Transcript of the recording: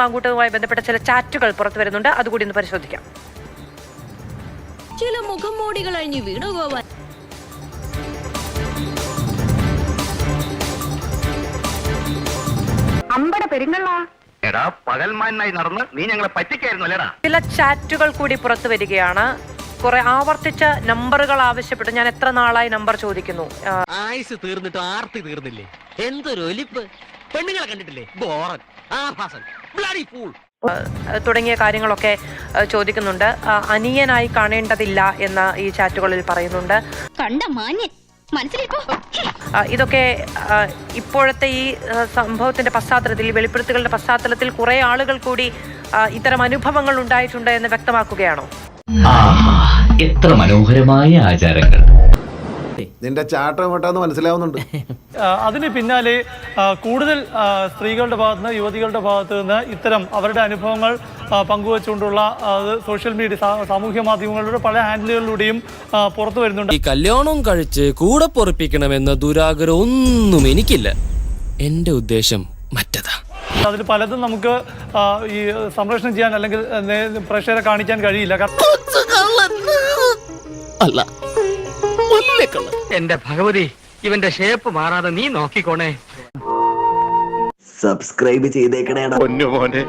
മാങ്കൂട്ടവുമായി ബന്ധപ്പെട്ട ചില ചാറ്റുകൾ പുറത്തു വരുന്നുണ്ട്. അതുകൂടി ഒന്ന് പരിശോധിക്കാം. ചില മുഖം മോടികൾ അഴിഞ്ഞ് വീണു പോവാൻ. അമ്പട പെരുങ്ങള എടാ പകൽമാനായി നടന്ന് നീ ഞങ്ങളെ പറ്റിക്കായിരുന്നു അല്ലേടാ? ചില ചാറ്റുകൾ കൂടി പുറത്തു വരികയാണ്. കുറെ ആവർത്തിച്ച നമ്പറുകൾ ആവശ്യപ്പെട്ടു ഞാൻ എത്ര നാളായി നമ്പർ ചോദിക്കുന്നു. ആയുസ് തീർന്നിട്ട് ആർത്തി തീർന്നില്ലേ? എന്തൊരു ഒലിപ്പ്. പെണ്ണുങ്ങളെ കണ്ടിട്ടില്ലേ? ബോറൻ. ആഭാസൻ ബ്ലഡി ഫൂൾ തുടങ്ങിയ കാര്യങ്ങളൊക്കെ ചോദിക്കുന്നുണ്ട്. അനിയനായി കാണേണ്ടതില്ല എന്ന് ഈ ചാറ്റുകളിൽ പറയുന്നുണ്ട്. കണ്ട മാന്യൻ. ഇതൊക്കെ ഇപ്പോഴത്തെ ഈ സംഭവത്തിന്റെ പശ്ചാത്തലത്തിൽ ഈ വെളിപ്പെടുത്തുകളുടെ പശ്ചാത്തലത്തിൽ കുറെ ആളുകൾ കൂടി ഇത്തരം അനുഭവങ്ങൾ ഉണ്ടായിട്ടുണ്ട് എന്ന് വ്യക്തമാക്കുകയാണോ? എത്ര മനോഹരമായ ആചാരങ്ങൾ. നിന്റെ ചാട്ടം ഇങ്ങോട്ടാന്ന് മനസ്സിലാവുന്നുണ്ട്. അതിന് പിന്നാലെ കൂടുതൽ സ്ത്രീകളുടെ ഭാഗത്ത് നിന്ന് യുവതികളുടെ ഭാഗത്ത് നിന്ന് ഇത്തരം അവരുടെ അനുഭവങ്ങൾ പങ്കുവച്ചുകൊണ്ടുള്ള സോഷ്യൽ മീഡിയ സാമൂഹ്യ മാധ്യമങ്ങളുടെ പല ഹാൻഡിലുകളിലൂടെയും പുറത്തു വരുന്നുണ്ട്. ഈ കല്യാണം കഴിച്ച് കൂടെ പൊറപ്പിക്കണമെന്ന ദുരാഗ്രഹം ഒന്നും എനിക്കില്ല. എന്റെ ഉദ്ദേശം മറ്റതാ. അതിൽ പലതും നമുക്ക് ഈ സംരക്ഷണം ചെയ്യാൻ അല്ലെങ്കിൽ പ്രഷറെ പ്രേക്ഷകരെ കാണിക്കാൻ കഴിയില്ല. അല്ല. എന്റെ ഭഗവതി ഇവന്റെ ഷേപ്പ് മാറാതെ നീ നോക്കിക്കോണേ. സബ്സ്ക്രൈബ് ചെയ്തേക്കണേടാ. പൊന്നു മോനെ